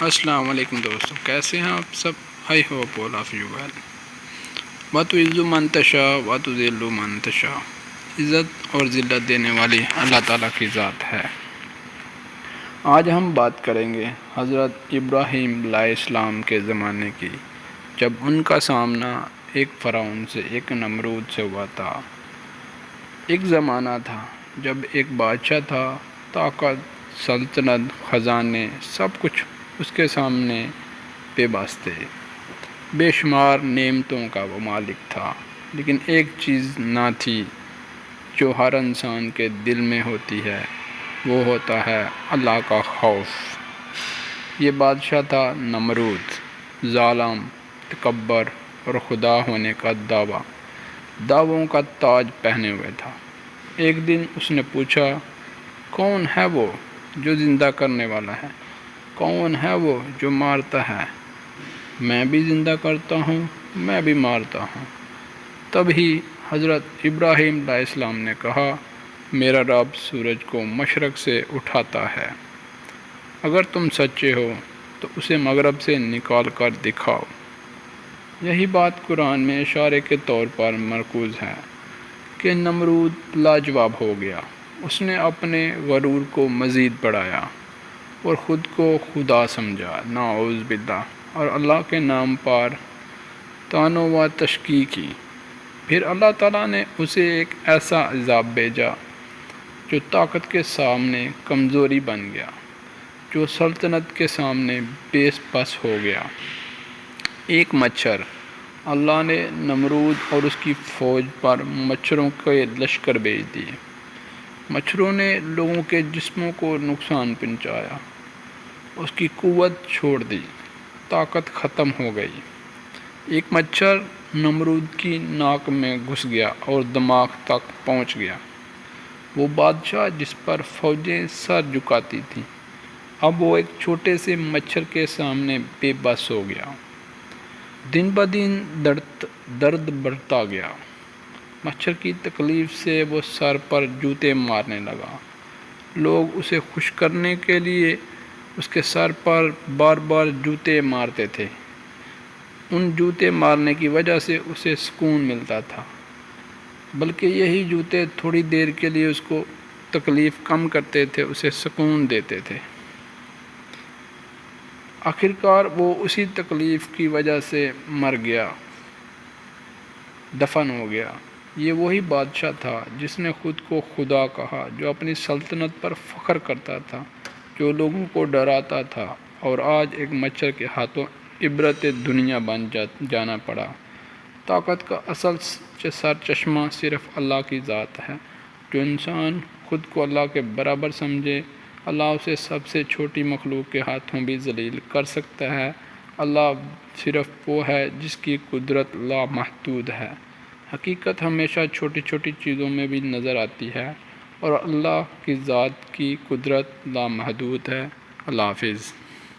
السلام علیکم دوستوں کیسے ہیں آپ سب؟ I hope all of you well وط عزو منتشا وط ذیل منتشا عزت اور ذلت دینے والی اللہ تعالیٰ کی ذات ہے۔ آج ہم بات کریں گے حضرت ابراہیم علیہ السلام کے زمانے کی، جب ان کا سامنا ایک فرعون سے، ایک نمرود سے ہوا تھا۔ ایک زمانہ تھا جب ایک بادشاہ تھا، طاقت، سلطنت، خزانے، سب کچھ اس کے سامنے بے باستے۔ بے شمار نعمتوں کا وہ مالک تھا، لیکن ایک چیز نہ تھی جو ہر انسان کے دل میں ہوتی ہے، وہ ہوتا ہے اللہ کا خوف۔ یہ بادشاہ تھا نمرود، ظالم، تکبر اور خدا ہونے کا دعویٰ۔ دعووں کا تاج پہنے ہوئے تھا۔ ایک دن اس نے پوچھا، کون ہے وہ جو زندہ کرنے والا ہے؟ کون ہے وہ جو مارتا ہے؟ میں بھی زندہ کرتا ہوں، میں بھی مارتا ہوں۔ تبھی حضرت ابراہیم علیہ السلام نے کہا، میرا رب سورج کو مشرق سے اٹھاتا ہے۔ اگر تم سچے ہو، تو اسے مغرب سے نکال کر دکھاؤ۔ یہی بات قرآن میں اشارے کے طور پر مرکوز ہے کہ نمرود لاجواب ہو گیا۔ اس نے اپنے غرور کو مزید بڑھایا۔ اور خود کو خدا سمجھا ناعوذ باللہ۔ اور اللہ کے نام پر تانو و تشکی کی۔ پھر اللہ تعالیٰ نے اسے ایک ایسا عذاب بھیجا جو طاقت کے سامنے کمزوری بن گیا، جو سلطنت کے سامنے بیس پس ہو گیا۔ ایک مچھر۔ اللہ نے نمرود اور اس کی فوج پر مچھروں کے لشکر بھیج دیے۔ مچھروں نے لوگوں کے جسموں کو نقصان پہنچایا۔ اس کی قوت چھوڑ دی، طاقت ختم ہو گئی۔ ایک مچھر نمرود کی ناک میں گھس گیا اور دماغ تک پہنچ گیا۔ وہ بادشاہ جس پر فوجیں سر جھکاتی تھیں، اب وہ ایک چھوٹے سے مچھر کے سامنے بے بس ہو گیا۔ دن بدن درد درد بڑھتا گیا۔ مچھر کی تکلیف سے وہ سر پر جوتے مارنے لگا۔ لوگ اسے خوش کرنے کے لیے اس کے سر پر بار بار جوتے مارتے تھے۔ ان جوتے مارنے کی وجہ سے اسے سکون ملتا تھا۔ بلکہ یہی جوتے تھوڑی دیر کے لیے اس کو تکلیف کم کرتے تھے، اسے سکون دیتے تھے۔ آخرکار وہ اسی تکلیف کی وجہ سے مر گیا، دفن ہو گیا۔ یہ وہی بادشاہ تھا جس نے خود کو خدا کہا، جو اپنی سلطنت پر فخر کرتا تھا۔ جو لوگوں کو ڈراتا تھا اور آج ایک مچھر کے ہاتھوں عبرت دنیا بن جا، جانا پڑا۔ طاقت کا اصل سر چشمہ صرف اللہ کی ذات ہے۔ جو انسان خود کو اللہ کے برابر سمجھے، اللہ اسے سب سے چھوٹی مخلوق کے ہاتھوں بھی ذلیل کر سکتا ہے۔ اللہ صرف وہ ہے جس کی قدرت لامحدود ہے۔ حقیقت ہمیشہ چھوٹی چھوٹی چیزوں میں بھی نظر آتی ہے۔ اور اللہ کی ذات کی قدرت لامحدود ہے۔ اللہ حافظ۔